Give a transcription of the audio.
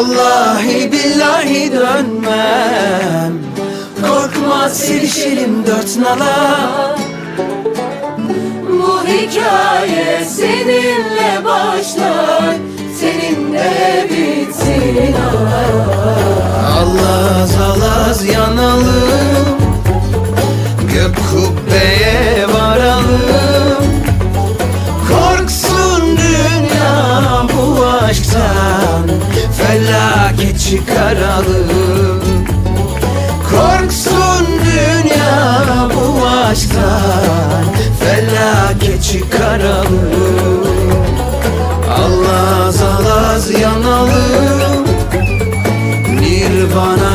Vallahi billahi dönmem. Korkma sevişelim dört nala. Bu hikaye seninle başlar Seninle bitsin Alaz çıkaralım. Korksun dünya bu aşktan Felaket çıkaralım. Allah Allah'a zalaz yanalım Nirvana